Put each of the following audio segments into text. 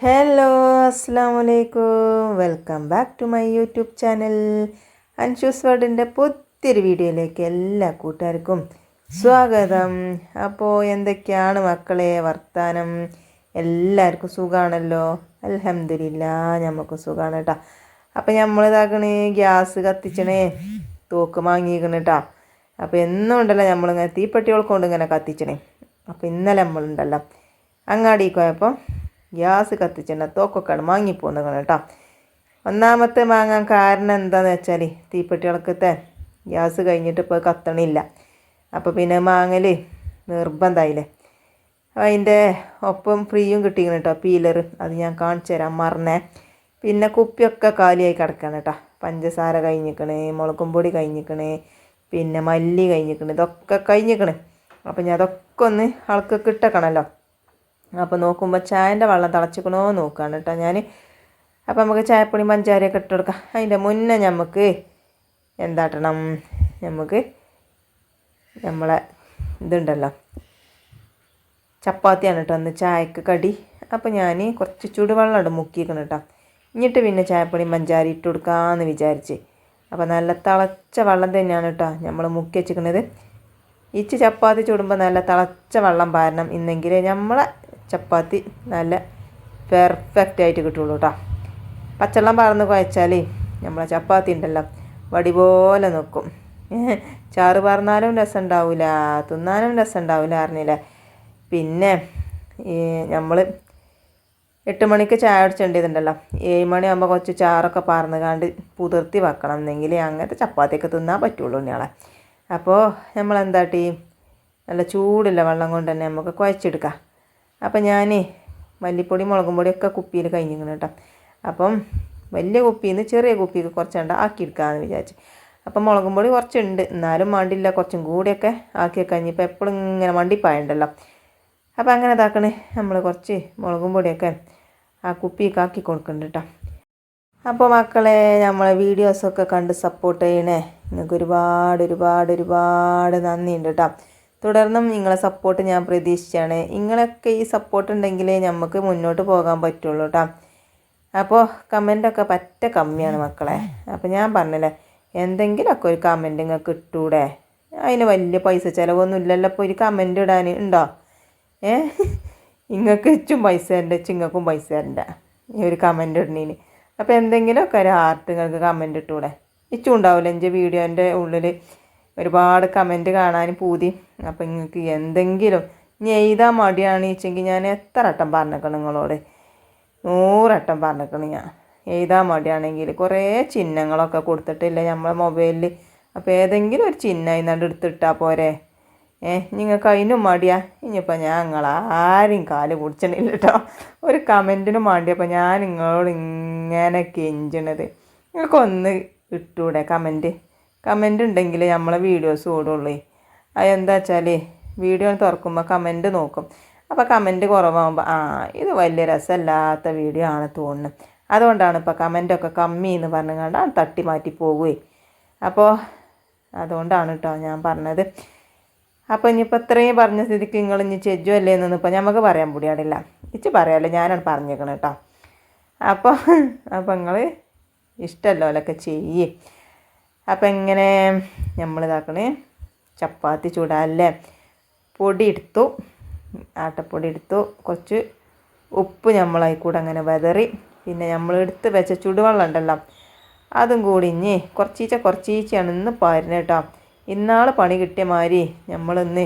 Hello അസ്സാം വലൈക്കും welcome back to my YouTube channel Anshu's വേർഡിന്റെ പുത്തിരി വീഡിയോയിലേക്ക് എല്ലാ കൂട്ടുകാർക്കും സ്വാഗതം. അപ്പോൾ എന്തൊക്കെയാണ് മക്കളെ വർത്താനം? എല്ലാവർക്കും സുഖമാണല്ലോ അലഹമില്ല നമുക്ക് സുഖമാണ് കേട്ടോ അപ്പം നമ്മൾ ഇതാക്കണേ ഗ്യാസ് കത്തിച്ചണേ തൂക്ക് വാങ്ങിക്കണ് കേട്ടോ അപ്പോൾ എന്നും ഉണ്ടല്ലോ നമ്മളിങ്ങനെ തീപ്പെട്ടികൾ കൊണ്ട് ഇങ്ങനെ കത്തിച്ചണേ. അപ്പോൾ ഇന്നലെ നമ്മളുണ്ടല്ലോ അങ്ങാടിക്ക് പോയപ്പോൾ ഗ്യാസ് കത്തിച്ചിട്ട് തോക്കൊക്കെയാണ് വാങ്ങിപ്പോകുന്നത് കേട്ടോ. ഒന്നാമത്തെ മാങ്ങാൻ കാരണം എന്താണെന്ന് വെച്ചാൽ തീപ്പെട്ടികൾക്കത്തെ ഗ്യാസ് കഴിഞ്ഞിട്ട് ഇപ്പോൾ കത്തണില്ല. അപ്പോൾ പിന്നെ മാങ്ങൽ നിർബന്ധമായില്ലേ അതിന്റെ ഒപ്പം ഫ്രീയും കിട്ടിക്കണം കേട്ടോ പീലർ അത് ഞാൻ കാണിച്ചു തരാം മറന്നേ. പിന്നെ കുപ്പിയൊക്കെ കാലിയായി കിടക്കണം കേട്ടോ. പഞ്ചസാര കഴിഞ്ഞിക്കണേ മുളകും പൊടി കഴിഞ്ഞിക്കണേ പിന്നെ മല്ലി കഴിഞ്ഞിക്കണേ ഇതൊക്കെ കഴിഞ്ഞിക്കണേ അപ്പം ഞാൻ അതൊക്കെ ഒന്ന് ആൾക്ക് ഇട്ടേക്കണമല്ലോ അപ്പോൾ നോക്കുമ്പോൾ ചായന്റെ വെള്ളം തിളച്ചിക്കണോ നോക്കുകയാണ് കേട്ടോ ഞാൻ അപ്പോൾ നമുക്ക് ചായപ്പൊടി പഞ്ചാരയൊക്കെ ഇട്ട് കൊടുക്കാം. അതിന്റെ മുന്നേ നമുക്ക് എന്താട്ടണം? നമുക്ക് നമ്മളെ ഇതുണ്ടല്ലോ. ചപ്പാത്തിയാണ് കേട്ടോ അന്ന് ചായക്ക് കടി. അപ്പോൾ ഞാൻ കുറച്ച് ചൂടുവെള്ളം ഇട്ട് മുക്കിക്കണം കേട്ടോ. എന്നിട്ട് പിന്നെ ചായപ്പൊടി പഞ്ചാരി ഇട്ട് കൊടുക്കാമെന്ന് വിചാരിച്ച്. അപ്പോൾ നല്ല തിളച്ച വെള്ളം തന്നെയാണ് കേട്ടോ നമ്മൾ മുക്കി വെച്ചിരിക്കുന്നത് ഇച്ച് ചപ്പാത്തി ചൂടുമ്പോൾ നല്ല തിളച്ച വെള്ളം പാരണം. ഇന്നെങ്കിൽ നമ്മളെ ചപ്പാത്തി നല്ല പെർഫെക്റ്റ് ആയിട്ട് കിട്ടുള്ളൂ കേട്ടോ പച്ചവെള്ളം പറന്ന് കുഴച്ചാൽ നമ്മളെ ചപ്പാത്തി ഉണ്ടല്ലോ വടി പോലെ നിൽക്കും ചാറ് പറഞ്ഞാലും രസം ഉണ്ടാവില്ല തിന്നാനും രസം ഉണ്ടാവില്ല അറിഞ്ഞില്ല? പിന്നെ നമ്മൾ എട്ട് മണിക്ക് ചായ അടിച്ചേണ്ടതുണ്ടല്ലോ ഏഴ് മണിയാകുമ്പോൾ കുറച്ച് ചാറൊക്കെ പറന്ന് കണ്ട് പുതിർത്തി വെക്കണം എന്നെങ്കിൽ അങ്ങനത്തെ ചപ്പാത്തിയൊക്കെ തിന്നാൻ പറ്റുള്ളൂ ഞങ്ങളെ അപ്പോൾ നമ്മൾ നല്ല ചൂടുള്ള വെള്ളം കൊണ്ട് തന്നെ നമുക്ക് കുഴച്ചെടുക്കാം. അപ്പം ഞാൻ മല്ലിപ്പൊടി മുളകും പൊടിയൊക്കെ കുപ്പിയിൽ കഴിഞ്ഞിങ്ങനെ കേട്ടോ. അപ്പം വലിയ കുപ്പിയിൽ നിന്ന് ചെറിയ കുപ്പിക്ക് കുറച്ചുണ്ട് ആക്കിയെടുക്കാമെന്ന് വിചാരിച്ചു. അപ്പം മുളകും പൊടി കുറച്ചുണ്ട്. എന്നാലും മണ്ടില്ല കുറച്ചും കൂടിയൊക്കെ ആക്കി കഴിഞ്ഞപ്പോൾ എപ്പോഴും ഇങ്ങനെ മണ്ടിപ്പായുണ്ടല്ലോ. അപ്പം അങ്ങനെ ഇതാക്കണേ. നമ്മൾ കുറച്ച് മുളകും പൊടിയൊക്കെ ആ കുപ്പിയൊക്കെ ആക്കി കൊടുക്കുന്നുണ്ട് കേട്ടോ. അപ്പോൾ മക്കളെ നമ്മളെ വീഡിയോസൊക്കെ കണ്ട് സപ്പോർട്ട് ചെയ്യണേ. നിങ്ങൾക്ക് ഒരുപാട് ഒരുപാട് ഒരുപാട് നന്ദിയുണ്ട് കേട്ടോ. തുടർന്നും നിങ്ങളെ സപ്പോർട്ട് ഞാൻ പ്രതീക്ഷിച്ചാണ്. നിങ്ങളൊക്കെ ഈ സപ്പോർട്ട് ഉണ്ടെങ്കിലേ നമുക്ക് മുന്നോട്ട് പോകാൻ പറ്റുള്ളൂ കേട്ടോ അപ്പോൾ കമന്റൊക്കെ പറ്റ കമ്മിയാണ് മക്കളെ. അപ്പോൾ ഞാൻ പറഞ്ഞില്ലേ എന്തെങ്കിലുമൊക്കെ ഒരു കമന്റ് നിങ്ങൾക്ക് ഇട്ടൂടെ? അതിന് വലിയ പൈസ ചിലവൊന്നും ഇല്ലല്ലോ അപ്പോൾ ഒരു കമന്റ് ഇടാൻ ഉണ്ടോ? ഏ? നിങ്ങൾക്ക് ഇച്ചും പൈസ തരണ്ട ചിങ്ങക്കും പൈസ തരണ്ട. ഈ ഒരു കമന്റ് ഇടണീന്. അപ്പോൾ എന്തെങ്കിലുമൊക്കെ ഒരു ആർട്ട് നിങ്ങൾക്ക് കമന്റ് ഇട്ടൂടെ? ഇച്ചും ഉണ്ടാവില്ല എന്റെ വീഡിയോന്റെ ഉള്ളിൽ ഒരുപാട് കമന്റ് കാണാൻ പൂതി. അപ്പം നിങ്ങൾക്ക് എന്തെങ്കിലും ഇനി എഴുതാൻ മടിയാണ് വെച്ചെങ്കിൽ ഞാൻ എത്ര വട്ടം പറഞ്ഞേക്കണം നിങ്ങളോട്? നൂറട്ടം പറഞ്ഞേക്കണം ഞാൻ. എഴുതാൻ മടിയാണെങ്കിൽ കുറേ ചിഹ്നങ്ങളൊക്കെ കൊടുത്തിട്ടില്ല നമ്മളെ മൊബൈലിൽ അപ്പോൾ ഏതെങ്കിലും ഒരു ചിഹ്നം ഇന്നാണ്ട് എടുത്തിട്ടാൽ പോരെ. ഏ നിങ്ങൾക്ക് അതിനും മടിയാ. ഇനിയിപ്പോൾ ഞാൻ ആരും കാൽ പിടിച്ചണില്ല കേട്ടോ ഒരു കമന്റിനും മടിയപ്പോൾ ഞാൻ നിങ്ങളോട് ഇങ്ങനെ കെഞ്ചണത്. നിങ്ങൾക്കൊന്ന് ഇട്ടൂടെ കമന്റ് കമന്റ് ഉണ്ടെങ്കിൽ നമ്മളെ വീഡിയോസ് ഓടുള്ളൂ അതെന്താ വെച്ചാൽ വീഡിയോ തുറക്കുമ്പോൾ കമന്റ് നോക്കും. അപ്പോൾ കമന്റ് കുറവാകുമ്പോൾ ആ ഇത് വലിയ രസമില്ലാത്ത വീഡിയോ ആണ് തോന്നുന്നത് അതുകൊണ്ടാണ് ഇപ്പോൾ കമന്റൊക്കെ കമ്മി എന്ന് പറഞ്ഞുകൊണ്ട് തട്ടി മാറ്റി പോവുകയെ അപ്പോൾ അതുകൊണ്ടാണ് കേട്ടോ ഞാൻ പറഞ്ഞത്. അപ്പോൾ ഇനിയിപ്പോൾ ഇത്രയും പറഞ്ഞ സ്ഥിതിക്ക് നിങ്ങൾ ഇനി ചെജ്ജു അല്ലേ എന്നൊന്നും ഇപ്പോൾ നമുക്ക് പറയാൻ കൂടിയാടില്ല ഇച്ച് പറയാമല്ലോ ഞാനാണ് പറഞ്ഞേക്കണം കേട്ടോ അപ്പോൾ അപ്പോൾ നിങ്ങൾ ഇഷ്ടമല്ലോ അല്ലൊക്കെ ചെയ്യേ. അപ്പം എങ്ങനെ നമ്മൾ ഇതാക്കണേ ചപ്പാത്തി ചൂടാല്ലേ പൊടി എടുത്തു ആട്ടപ്പൊടി എടുത്തു കുറച്ച് ഉപ്പ് നമ്മളായി കൂടെ അങ്ങനെ വെതറി. പിന്നെ നമ്മൾ എടുത്ത് വെച്ച ചുടുവെള്ളം ഉണ്ടല്ലോ. അതും കൂടി ഇഞ്ഞ് കുറച്ചീച്ച കുറച്ചീച്ചയാണ് ഇന്ന് പാരുന്നത് കേട്ടോ. ഇന്നാൾ പണി കിട്ടിയ മാതിരി നമ്മളിന്ന്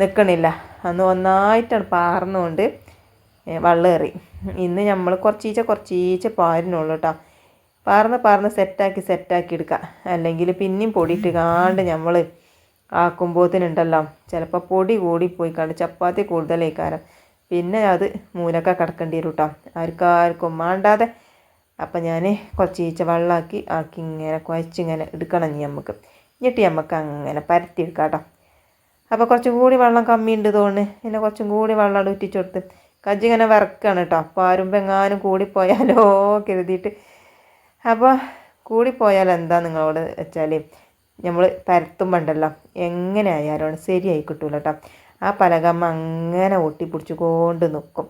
നിൽക്കണില്ല അന്ന് ഒന്നായിട്ടാണ് പാർന്നുകൊണ്ട് വെള്ളമേറി ഇന്ന് നമ്മൾ കുറച്ചീച്ച കുറച്ചീച്ച പാരിനുള്ളൂ കേട്ടോ. പാർന്ന് പാർന്ന് സെറ്റാക്കി സെറ്റാക്കി എടുക്കുക. അല്ലെങ്കിൽ പിന്നെയും പൊടിയിട്ട് കാണ്ട് നമ്മൾ ആക്കുമ്പോഴത്തേനുണ്ടല്ലോ ചിലപ്പോൾ പൊടി കൂടിപ്പോയി കണ്ട് ചപ്പാത്തി കൂടുതലേക്കാരം. പിന്നെ അത് മൂലക്ക കിടക്കേണ്ടി വരും കേട്ടോ ആർക്കാർക്കും മാണ്ടാതെ. അപ്പം ഞാൻ കുറച്ച് ഈച്ച വെള്ളമാക്കി ആക്കി ഇങ്ങനെ കുഴച്ചിങ്ങനെ എടുക്കണം ഇനി നമുക്ക് എന്നിട്ട് നമുക്ക് അങ്ങനെ പരത്തി എടുക്കാം കേട്ടോ അപ്പോൾ കുറച്ചും കൂടി വെള്ളം കമ്മിയുണ്ട് തോന്നുന്നു പിന്നെ കുറച്ചും കൂടി വെള്ളം അവിടെ ഉറ്റിച്ചു കൊടുത്ത് കജ്ജിങ്ങനെ വിറക്കാണ് കേട്ടോ അപ്പോൾ ആരുമ്പോൾ എങ്ങാനും കൂടിപ്പോയാലോ കരുതിയിട്ട് അപ്പോൾ കൂടിപ്പോയാൽ എന്താ നിങ്ങളോട് വെച്ചാൽ നമ്മൾ പരത്തുമ്പോണ്ടല്ലോ. എങ്ങനെ ആയാലും ശരിയായി കിട്ടൂല കേട്ടോ ആ പലകമ്മ അങ്ങനെ ഒട്ടിപ്പിടിച്ച് കൊണ്ട് നിൽക്കും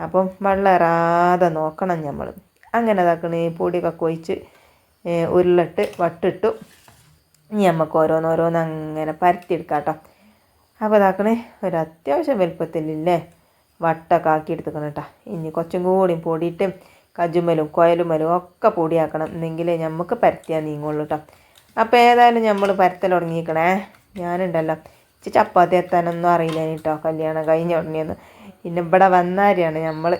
അപ്പം വെള്ളറാതെ നോക്കണം നമ്മൾ അങ്ങനെ ഇതാക്കണേ. പൊടിയൊക്കെ കൊഴിച്ച് ഉരുളിട്ട് വട്ടിട്ടു ഇനി നമുക്ക് ഓരോന്നോരോന്ന് അങ്ങനെ പരത്തിയെടുക്കാം കേട്ടോ അപ്പോൾ ഇതാക്കണേ. ഒരു അത്യാവശ്യം വലുപ്പത്തിലില്ലേ? വട്ടൊക്കെ ആക്കി എടുത്തുക്കണം കേട്ടോ ഇനി കുറച്ചും കൂടി പൊടിയിട്ട് കജുമലും കൊയലുമലും ഒക്കെ പൊടിയാക്കണം. എന്നെങ്കിലേ നമുക്ക് പരത്തിയാൽ നീങ്ങുള്ളൂ കേട്ടോ അപ്പോൾ ഏതായാലും നമ്മൾ പരത്തൽ തുടങ്ങിയിരിക്കണേ ഞാനുണ്ടല്ലോ. ഇച്ചി ചപ്പാത്തി എത്താനൊന്നും അറിയില്ല കേട്ടോ കല്യാണം കഴിഞ്ഞ ഉടനെയൊന്നും. പിന്നെ ഇവിടെ വന്നാരെയാണ് നമ്മൾ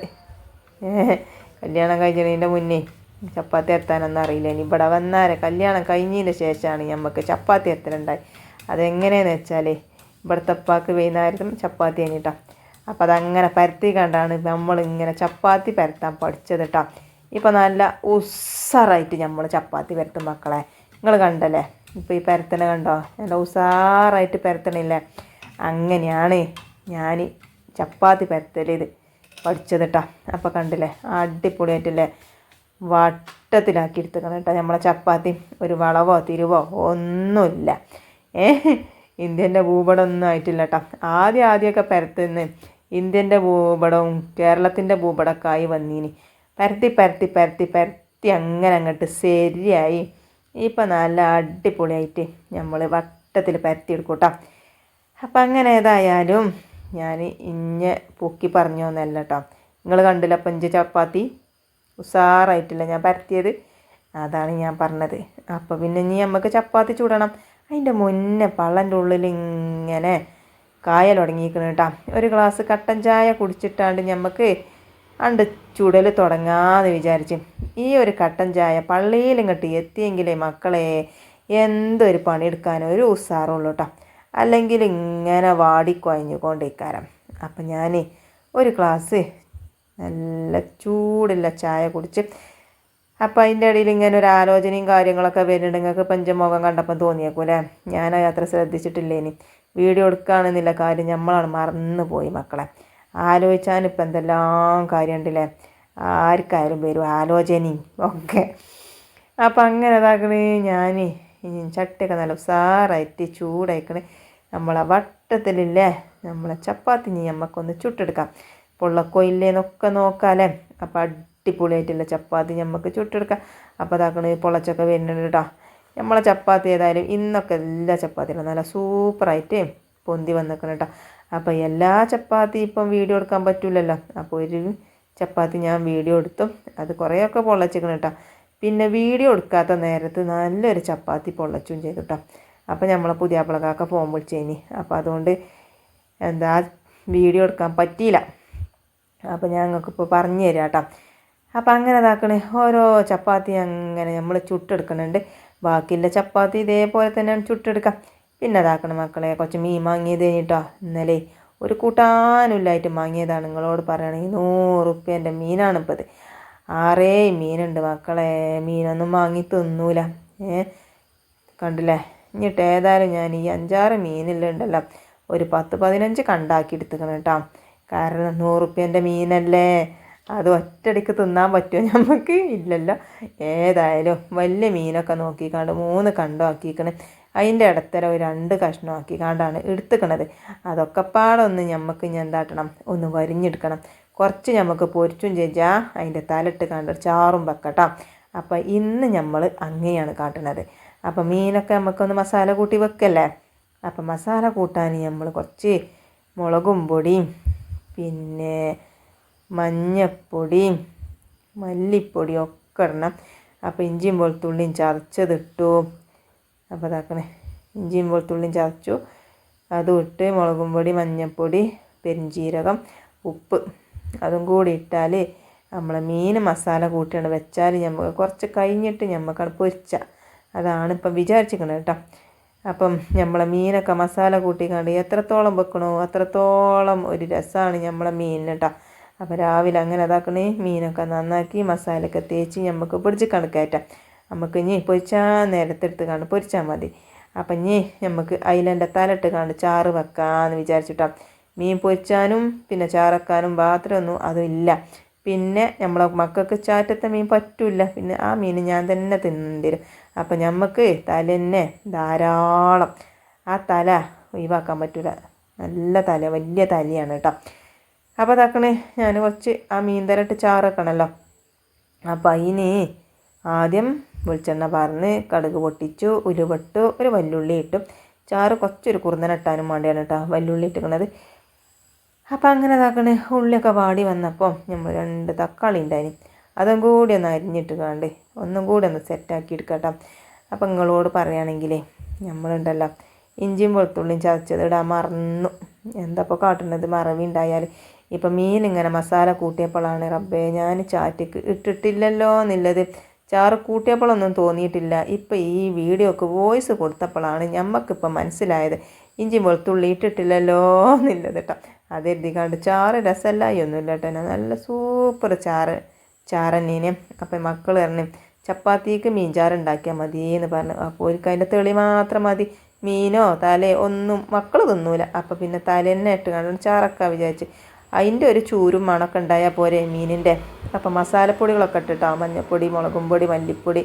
കല്യാണം കഴിഞ്ഞതിന്റെ മുന്നേ. ചപ്പാത്തി എത്താനൊന്നും അറിയില്ല ഇനി ഇവിടെ വന്നാരെ? കല്യാണം കഴിഞ്ഞതിന് ശേഷമാണ് നമുക്ക് ചപ്പാത്തി എത്തലുണ്ടായി. അതെങ്ങനെയെന്ന് വെച്ചാൽ ഇവിടുത്തെ തപ്പാക്ക് വൈകുന്നേരത്തും ചപ്പാത്തി കഴിഞ്ഞിട്ടാ അപ്പോൾ അതങ്ങനെ പരത്തി കണ്ടാണ് നമ്മൾ ഇങ്ങനെ ചപ്പാത്തി പരത്താൻ പഠിച്ചത് കേട്ടോ ഇപ്പോൾ നല്ല ഉസ്സാറായിട്ട് നമ്മൾ ചപ്പാത്തി പരത്തും മക്കളെ. നിങ്ങൾ കണ്ടല്ലേ? ഇപ്പോൾ ഈ പരത്തണ കണ്ടോ? നല്ല ഉസാറായിട്ട് പരത്തണില്ലേ? അങ്ങനെയാണ് ഞാൻ ചപ്പാത്തി പരത്തൽ ഇത് പഠിച്ചത് കേട്ടോ അപ്പോൾ കണ്ടില്ലേ? അടിപൊളിയായിട്ടില്ലേ? വട്ടത്തിലാക്കി എടുത്തേക്കണം കേട്ടോ നമ്മളെ ചപ്പാത്തി ഒരു വളവോ തിരുവോ ഒന്നുമില്ല ഏ ഇന്ത്യന്റെ ഭൂപടം ഒന്നും ആയിട്ടില്ല കേട്ടോ ആദ്യം ആദ്യമൊക്കെ പരത്തുന്ന ഇന്ത്യന്റെ ഭൂപടവും കേരളത്തിന്റെ ഭൂപടമൊക്കെ വന്നീനി. പരത്തി പരത്തി പരത്തി പരത്തി അങ്ങനെ അങ്ങോട്ട് ശരിയായി. ഇപ്പം നല്ല അടിപൊളിയായിട്ട് നമ്മൾ വട്ടത്തിൽ പരത്തി എടുക്കും കേട്ടോ അപ്പം അങ്ങനെ ഏതായാലും ഞാൻ ഇഞ്ഞ പൊക്കി പറഞ്ഞോന്നല്ല കേട്ടോ നിങ്ങൾ കണ്ടില്ല പഞ്ച് ചപ്പാത്തി? ഉസാറായിട്ടില്ല ഞാൻ പരത്തിയത്. അതാണ് ഞാൻ പറഞ്ഞത്. അപ്പോൾ പിന്നെ ഇനി നമുക്ക് ചപ്പാത്തി ചൂടണം. അതിന്റെ മുന്നേ പള്ളന്റെ ഉള്ളിൽ ഇങ്ങനെ കായൽ തുടങ്ങിയിരിക്കണം കേട്ടോ. ഒരു ഗ്ലാസ് കട്ടൻ ചായ കുടിച്ചിട്ടാണ്ട് നമുക്ക് അണ്ട് ചുടൽ തുടങ്ങാന്ന് വിചാരിച്ച്. ഈ ഒരു കട്ടൻ ചായ പള്ളിയിൽ ഇങ്ങോട്ട് എത്തിയെങ്കിലേ മക്കളെ എന്തൊരു പണിയെടുക്കാനും ഒരു ഉസാറുള്ളൂ കേട്ടോ. അല്ലെങ്കിൽ ഇങ്ങനെ വാടിക്കുഴഞ്ഞുകൊണ്ടിരിക്കാരം അപ്പം ഞാൻ ഒരു ഗ്ലാസ് നല്ല ചൂടുള്ള ചായ കുടിച്ച് അപ്പം അതിന്റെ ഇടയിൽ ഇങ്ങനെ ഒരു ആലോചനയും കാര്യങ്ങളൊക്കെ വരുന്നുണ്ട്. നിങ്ങൾക്ക് പഞ്ചമുഖം കണ്ടപ്പം തോന്നിയേക്കൂലേ ഞാൻ അത്ര ശ്രദ്ധിച്ചിട്ടില്ലേനി. വീഡിയോ എടുക്കുകയാണെന്നില്ല കാര്യം. നമ്മളാണ് മറന്നു പോയി മക്കളെ. ആലോചിച്ചാൽ ഇപ്പം എന്തെല്ലാം കാര്യമുണ്ടല്ലേ? ആർക്കായാലും വരും ആലോചനയും ഒക്കെ. അപ്പം അങ്ങനെ അതാക്കണ് ഞാൻ ചട്ടിയൊക്കെ നല്ല ഉസാറായിട്ട് ചൂടായിക്കണേ. നമ്മളെ വട്ടത്തിലില്ലേ? നമ്മളെ ചപ്പാത്തി നമുക്കൊന്ന് ചുട്ടെടുക്കാം. പൊള്ളക്കോ ഇല്ലേന്നൊക്കെ നോക്കാമല്ലേ അപ്പം അടിപൊളിയായിട്ടുള്ള ചപ്പാത്തി നമുക്ക് ചുട്ടെടുക്കാം. അപ്പോൾ അതാക്കണ പൊളച്ചൊക്കെ വരുന്നുണ്ട് കേട്ടോ നമ്മളെ ചപ്പാത്തി ഏതായാലും ഇന്നൊക്കെ എല്ലാ ചപ്പാത്തിയിലും നല്ല സൂപ്പറായിട്ട് പൊന്തി വന്നിരിക്കണം കേട്ടോ അപ്പോൾ എല്ലാ ചപ്പാത്തി ഇപ്പം വീഡിയോ എടുക്കാൻ പറ്റില്ലല്ലോ അപ്പോൾ ഒരു ചപ്പാത്തി ഞാൻ വീഡിയോ എടുത്തു അത് കുറേയൊക്കെ പൊള്ളച്ചിക്കണം കേട്ടോ പിന്നെ വീഡിയോ എടുക്കാത്ത നേരത്ത് നല്ലൊരു ചപ്പാത്തി പൊള്ളച്ചും ചെയ്തു കേട്ടോ അപ്പോൾ നമ്മളെ പുതിയ പിളകാക്ക ഫോൺ വിളിച്ചേനി. അപ്പോൾ അതുകൊണ്ട് എന്താ വീഡിയോ എടുക്കാൻ പറ്റിയില്ല. അപ്പോൾ ഞങ്ങൾക്കിപ്പോൾ പറഞ്ഞു തരാം കേട്ടോ അപ്പോൾ അങ്ങനെ ഇതാക്കണേ ഓരോ ചപ്പാത്തി അങ്ങനെ നമ്മൾ ചുട്ടെടുക്കുന്നുണ്ട് ബാക്കിയുള്ള ചപ്പാത്തി ഇതേപോലെ തന്നെയാണ് ചുട്ടെടുക്കാം. പിന്നെ ഇതാക്കണം മക്കളെ കുറച്ച് മീൻ വാങ്ങിയത് കഴിഞ്ഞിട്ടോ ഇന്നലെ ഒരു കൂട്ടാനുമില്ലായിട്ട് വാങ്ങിയതാണ്. നിങ്ങളോട് പറയുകയാണെങ്കിൽ നൂറ് റുപ്യേന്റെ മീനാണ് ഇപ്പോൾ ഇത് ആറേ മീനുണ്ട് മക്കളെ മീനൊന്നും വാങ്ങി തിന്നൂല. ഏ കണ്ടില്ലേ? എന്നിട്ട് ഏതായാലും ഞാൻ ഈ അഞ്ചാറ് മീനില്ലുണ്ടല്ലോ ഒരു പത്ത് പതിനഞ്ച് കണ്ടാക്കി എടുത്തുക്കണം കേട്ടോ. കാരണം നൂറുപ്യന്റെ മീനല്ലേ? അത് ഒറ്റയടിക്ക് തിന്നാൻ പറ്റുമോ? നമുക്ക് ഇല്ലല്ലോ. ഏതായാലും വലിയ മീനൊക്കെ നോക്കിക്കാണ്ട് മൂന്ന് കണ്ടോ ആക്കിക്കണേ. അതിന്റെ ഇടത്തര ഒരു രണ്ട് കഷ്ണം ആക്കിക്കാണ്ടാണ് എടുത്തുക്കണത്. അതൊക്കെ പാടൊന്ന് ഞമ്മക്ക് ഇനി എന്താട്ടണം? ഒന്ന് വരിഞ്ഞെടുക്കണം. കുറച്ച് നമുക്ക് പൊരിച്ചും ചേച്ചാ അതിന്റെ തലട്ട് കണ്ട ചാറും വെക്കട്ടോ. അപ്പോൾ ഇന്ന് നമ്മൾ അങ്ങനെയാണ് കാട്ടുന്നത് അപ്പോൾ മീനൊക്കെ നമുക്കൊന്ന് മസാല കൂട്ടി വെക്കല്ലേ? അപ്പം മസാല കൂട്ടാൻ നമ്മൾ കുറച്ച് മുളകും പൊടിയും പിന്നെ മഞ്ഞപ്പൊടിയും മല്ലിപ്പൊടിയും ഒക്കെ ഇടണം. അപ്പോൾ ഇഞ്ചിയും വെളുത്തുള്ളിയും ചതച്ചതിട്ടു അപ്പോൾ ഇതാക്കണേ. ഇഞ്ചിയും വെളുത്തുള്ളിയും ചതച്ചു. അതും ഇട്ട് മുളകും പൊടി മഞ്ഞൾപ്പൊടി പെരിഞ്ചീരകം ഉപ്പ് അതും കൂടി ഇട്ടാൽ നമ്മളെ മീൻ മസാല കൂട്ടിയാണ് വെച്ചാൽ നമുക്ക് കുറച്ച് കഴിഞ്ഞിട്ട് ഞമ്മക്കാണ് പൊരിച്ച. അതാണ് ഇപ്പം വിചാരിച്ചിരിക്കണത് കേട്ടോ. അപ്പം നമ്മളെ മീനൊക്കെ മസാല കൂട്ടിക്കാണ്ട് എത്രത്തോളം വെക്കണോ അത്രത്തോളം ഒരു രസമാണ് നമ്മളെ മീനിന് കേട്ടോ. അപ്പോൾ രാവിലെ അങ്ങനെ അതാക്കണേ മീനൊക്കെ നന്നാക്കി മസാലയൊക്കെ തേച്ച് നമുക്ക് പൊടിച്ച് കണക്കാറ്റാം. നമുക്ക് ഇനി പൊരിച്ചാൽ നേരത്തെടുത്ത് കാണും പൊരിച്ചാൽ മതി. അപ്പം ഇനി നമുക്ക് അയിലന്റെ തലയിട്ട് കാണും ചാറ് വെക്കാമെന്ന് വിചാരിച്ചിട്ടാണ് മീൻ പൊരിച്ചാനും പിന്നെ ചാറക്കാനും പാത്രമൊന്നും അതുമില്ല പിന്നെ നമ്മളെ മക്കൾക്ക് ചാറ്റത്തെ മീൻ പറ്റില്ല. പിന്നെ ആ മീൻ ഞാൻ തന്നെ തിന്നേണ്ടി വരും അപ്പം നമുക്ക് തലന്നെ ധാരാളം ആ തല ഒഴിവാക്കാൻ പറ്റില്ല നല്ല തല വലിയ തലയാണ് കേട്ടോ. അപ്പോൾ അതാക്കണേ ഞാൻ കുറച്ച് ആ മീൻ തരട്ട് ചാറക്കണല്ലോ അപ്പം അതിന് ആദ്യം വെളിച്ചെണ്ണ പറഞ്ഞ് കടുക് പൊട്ടിച്ചു ഉലുവട്ടു ഒരു വല്ലുള്ളി ഇട്ടു. ചാറ് കുറച്ചൊരു കുറുന്നനിട്ടാനും വേണ്ടിയാണ് കേട്ടോ വല്ലുള്ളി ഇട്ടിക്കണത് അപ്പം അങ്ങനെ ഇതാക്കണേ ഉള്ളിയൊക്കെ വാടി വന്നപ്പോൾ നമ്മൾ രണ്ട് തക്കാളി ഉണ്ടായിന് അതും കൂടി ഒന്ന് അരിഞ്ഞിട്ട് കണ്ട് ഒന്നും കൂടി ഒന്ന് സെറ്റാക്കി എടുക്കട്ടോ അപ്പം നിങ്ങളോട് പറയുകയാണെങ്കിലേ നമ്മളുണ്ടല്ലോ ഇഞ്ചിയും വെളുത്തുള്ളിയും ചതച്ചത് ഇടാൻ മറന്നു. എന്താ ഇപ്പോൾ കാട്ടുന്നത് മറവിണ്ടായാൽ ഇപ്പം മീൻ ഇങ്ങനെ മസാല കൂട്ടിയപ്പോഴാണ് റബ്ബേ ഞാൻ ചാറ്റിക്ക് ഇട്ടിട്ടില്ലല്ലോ എന്നുള്ളത്. ചാറ് കൂട്ടിയപ്പോഴൊന്നും തോന്നിയിട്ടില്ല. ഇപ്പം ഈ വീഡിയോക്ക് വോയിസ് കൊടുത്തപ്പോഴാണ് ഞമ്മക്കിപ്പം മനസ്സിലായത്. ഇഞ്ചി വെളുത്തുള്ളി ഇട്ടിട്ടില്ലല്ലോ എന്നുള്ളത് കേട്ടോ. അതെഴുതിക്കാണ്ട് ചാറ് രസമല്ലായി ഒന്നുമില്ല കേട്ടോ. നല്ല സൂപ്പർ ചാറ് ചാറന്നീനെ അപ്പം മക്കൾ പറഞ്ഞു ചപ്പാത്തിക്ക് മീൻ ഉണ്ടാക്കിയാൽ മതി എന്ന് പറഞ്ഞു. അപ്പോൾ ഒരു അതിന്റെ തെളി മാത്രം മതി. മീനോ തലേ ഒന്നും മക്കൾ തിന്നൂല. അപ്പോൾ പിന്നെ തലേന്നെ ഇട്ട് കണ്ടു ചാറൊക്കെ വിചാരിച്ച് അതിന്റെ ഒരു ചൂരും മണമൊക്കെ ഉണ്ടായാൽ പോരെ മീനിന്റെ. അപ്പം മസാലപ്പൊടികളൊക്കെ ഇട്ടിട്ടോ മഞ്ഞൾപ്പൊടി മുളകും പൊടി മല്ലിപ്പൊടി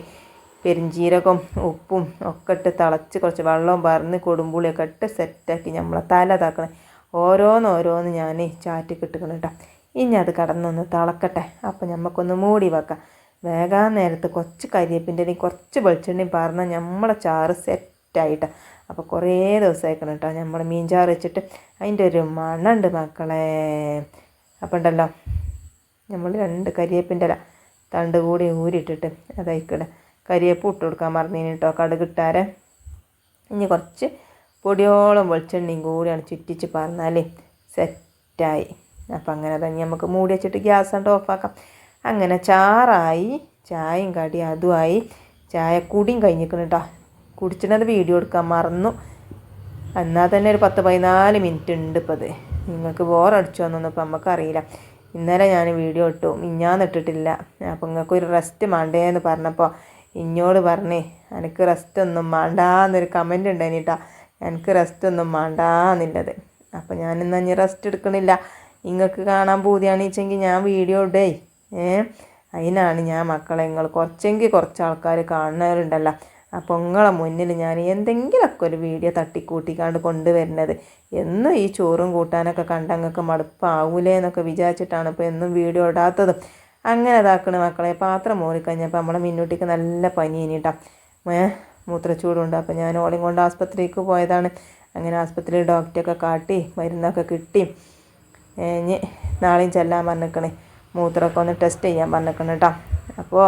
പെരിഞ്ചീരകം ഉപ്പും ഒക്കെ ഇട്ട് തിളച്ച് കുറച്ച് വെള്ളവും പറന്ന് കൊടുമ്പുളിയൊക്കെ ഇട്ട് സെറ്റാക്കി നമ്മളെ തല ഇതാക്കണേ. ഓരോന്ന് ഓരോന്ന് ഞാൻ ചാറ്റി ഇട്ടിക്കണം കേട്ടോ. ഇനി അത് കടന്നൊന്ന് തിളക്കട്ടെ. അപ്പം നമുക്കൊന്ന് മൂടി വെക്കാം. വേഗം നേരത്ത് കുറച്ച് കരിയേപ്പിന്റെ കുറച്ച് വെളിച്ചെണ്ണയും പറഞ്ഞാൽ നമ്മളെ ചാറ് സെറ്റായിട്ടാണ് അപ്പോൾ കുറേ ദിവസമായിക്കണം കേട്ടോ നമ്മൾ മീൻ ചാറ് വെച്ചിട്ട് അതിന്റെ ഒരു മണമുണ്ട് മക്കളെ. അപ്പം ഉണ്ടല്ലോ നമ്മൾ രണ്ട് കരിയേപ്പിന്റെ തണ്ട് കൂടി ഊരിയിട്ടിട്ട് അതായിക്കടെ കരിയേപ്പ് ഇട്ട് കൊടുക്കാൻ മറന്നീന് കേട്ടോ കടുകിട്ടാരെ ഇനി കുറച്ച് പൊടിയോളം വെളിച്ചെണ്ണയും കൂടിയാണ് ചുറ്റിച്ച് പറഞ്ഞാൽ സെറ്റായി. അപ്പം അങ്ങനെ തന്നെ നമുക്ക് മൂടി വെച്ചിട്ട് ഗ്യാസ് കൊണ്ട് ഓഫാക്കാം അങ്ങനെ ചാറായി ചായയും കടി അതുമായി ചായ കുടിയും കഴിഞ്ഞിരിക്കണം കേട്ടോ കുടിച്ചിട്ടത് വീഡിയോ എടുക്കാൻ മറന്നു. എന്നാൽ തന്നെ ഒരു പത്ത് പതിനാല് മിനിറ്റ് ഉണ്ട് ഇപ്പോൾ അത് നിങ്ങൾക്ക് ബോറടിച്ചു വന്നൊന്നും ഇപ്പം നമുക്കറിയില്ല ഇന്നലെ ഞാൻ വീഡിയോ ഇട്ടു. ഇഞ്ഞാന്ന് ഇട്ടിട്ടില്ല. അപ്പോൾ നിങ്ങൾക്ക് ഒരു റെസ്റ്റ് മാണ്ടേന്ന് പറഞ്ഞപ്പോൾ ഇഞ്ഞോട് പറഞ്ഞേ എനിക്ക് റെസ്റ്റ് ഒന്നും വേണ്ടാന്നൊരു കമന്റ് ഉണ്ടായിട്ടാ എനിക്ക് റെസ്റ്റ് ഒന്നും വേണ്ടാന്നുള്ളത് അപ്പോൾ ഞാനിന്ന് ഇനി റെസ്റ്റ് എടുക്കണില്ല. നിങ്ങൾക്ക് കാണാൻ പൂതിയാണെന്ന് വെച്ചെങ്കിൽ ഞാൻ വീഡിയോ ഇടേ. ഏ? അതിനാണ് ഞാൻ മക്കളെ നിങ്ങൾ കുറച്ചെങ്കിൽ കുറച്ച് ആൾക്കാർ കാണുന്നവരുണ്ടല്ലോ. അപ്പോൾ നിങ്ങളെ മുന്നിൽ ഞാൻ എന്തെങ്കിലുമൊക്കെ ഒരു വീഡിയോ തട്ടിക്കൂട്ടിക്കാണ്ട് കൊണ്ടുവരുന്നത്. എന്നും ഈ ചോറും കൂട്ടാനൊക്കെ കണ്ട് നിങ്ങൾക്ക് മടുപ്പാവൂലേ എന്നൊക്കെ വിചാരിച്ചിട്ടാണ് ഇപ്പോൾ എന്നും വീഡിയോ ഇടാത്തതും. അങ്ങനെ ഇതാക്കണ മക്കളെ പാത്രം മോറിക്കഴിഞ്ഞപ്പോൾ നമ്മളെ മിന്നൂട്ടിക്ക് നല്ല പനി ഇനിട്ടാ. മൂത്രച്ചൂടുണ്ട്. അപ്പോൾ ഞാൻ ഓളിയും കൊണ്ട് ആസ്പത്രിക്ക് പോയതാണ്. അങ്ങനെ ആസ്പത്രിയിൽ ഡോക്ടറൊക്കെ കാട്ടി മരുന്നൊക്കെ കിട്ടി. ഇനി നാളെയും ചെല്ലാൻ പറഞ്ഞിക്കണേ. മൂത്രമൊക്കെ ഒന്ന് ടെസ്റ്റ് ചെയ്യാൻ പറഞ്ഞിരിക്കണം കേട്ടോ അപ്പോൾ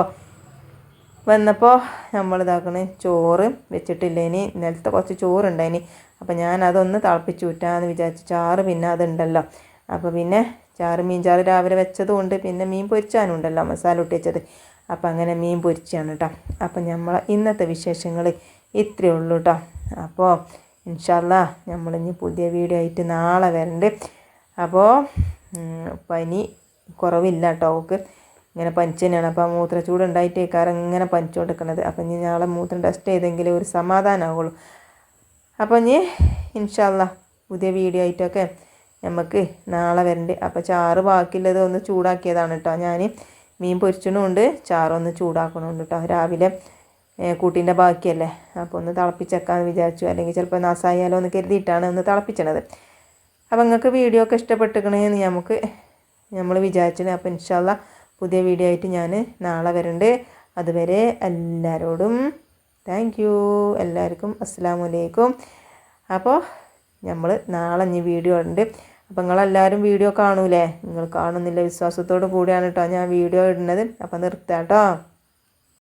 വന്നപ്പോൾ നമ്മൾ ഇതാക്കണേ ചോറ് വെച്ചിട്ടില്ല ഇനി നിലത്തെ കുറച്ച് ചോറുണ്ടായിനി അപ്പോൾ ഞാൻ അതൊന്ന് തിളപ്പിച്ച് ഊറ്റാന്ന് വിചാരിച്ചു. ചാറ് പിന്നെ അതുണ്ടല്ലോ. അപ്പോൾ പിന്നെ ചാറ് മീൻ ചാറ് രാവിലെ വെച്ചതുകൊണ്ട് പിന്നെ മീൻ പൊരിച്ചാനും ഉണ്ടല്ലോ മസാല ഒട്ടിച്ചത് അപ്പോൾ അങ്ങനെ മീൻ പൊരിച്ചാണ് കേട്ടോ അപ്പോൾ നമ്മൾ ഇന്നത്തെ വിശേഷങ്ങൾ ഇത്രയേ ഉള്ളൂ കേട്ടോ അപ്പോൾ ഇൻഷല്ല നമ്മളിനി പുതിയ വീഡിയോ ആയിട്ട് നാളെ വരണ്ട്. അപ്പോൾ പനി കുറവില്ല കേട്ടോ അവൾക്ക് ഇങ്ങനെ പഞ്ച് തന്നെയാണ് അപ്പോൾ ആ മൂത്രച്ചൂട് ഉണ്ടായിട്ട് കാരണം ഇങ്ങനെ പനിച്ചു കൊടുക്കുന്നത് അപ്പം ഇനി നാളെ മൂത്രം ടെസ്റ്റ് ചെയ്തെങ്കിലേ ഒരു സമാധാനമാവുള്ളൂ അപ്പം ഇനി ഇൻഷാല്ല പുതിയ വീഡിയോ ആയിട്ടൊക്കെ നമുക്ക് നാളെ വരണ്ട്. അപ്പോൾ ചാറ് ബാക്കിയുള്ളത് ഒന്ന് ചൂടാക്കിയതാണ് കേട്ടോ ഞാൻ മീൻ പൊരിച്ചണമുണ്ട് ചാറൊന്ന് ചൂടാക്കണമുണ്ട് കേട്ടോ രാവിലെ കൂട്ടിന്റെ ബാക്കിയല്ലേ. അപ്പോൾ ഒന്ന് തിളപ്പിച്ചേക്കാമെന്ന് വിചാരിച്ചു. അല്ലെങ്കിൽ ചിലപ്പോൾ നാസായാലോ എന്ന് കരുതിയിട്ടാണ് ഒന്ന് തിളപ്പിച്ചണത്. അപ്പോൾ നിങ്ങൾക്ക് വീഡിയോ ഒക്കെ ഇഷ്ടപ്പെട്ടിരിക്കണേന്ന് നമുക്ക് നമ്മൾ വിചാരിച്ചത് അപ്പോൾ ഇൻഷാല്ല പുതിയ വീഡിയോ ആയിട്ട് ഞാൻ നാളെ വരുന്നുണ്ട് അതുവരെ എല്ലാവരോടും താങ്ക് യു എല്ലാവർക്കും അസ്സാം വലൈക്കും അപ്പോൾ നമ്മൾ നാളെ ഇനി വീഡിയോ ഉണ്ട് അപ്പോൾ നിങ്ങളെല്ലാവരും വീഡിയോ കാണൂലേ? നിങ്ങൾ കാണുന്നില്ല വിശ്വാസത്തോടു കൂടിയാണ് കേട്ടോ ഞാൻ വീഡിയോ ഇടുന്നത്. അപ്പോൾ നിർത്താം കേട്ടോ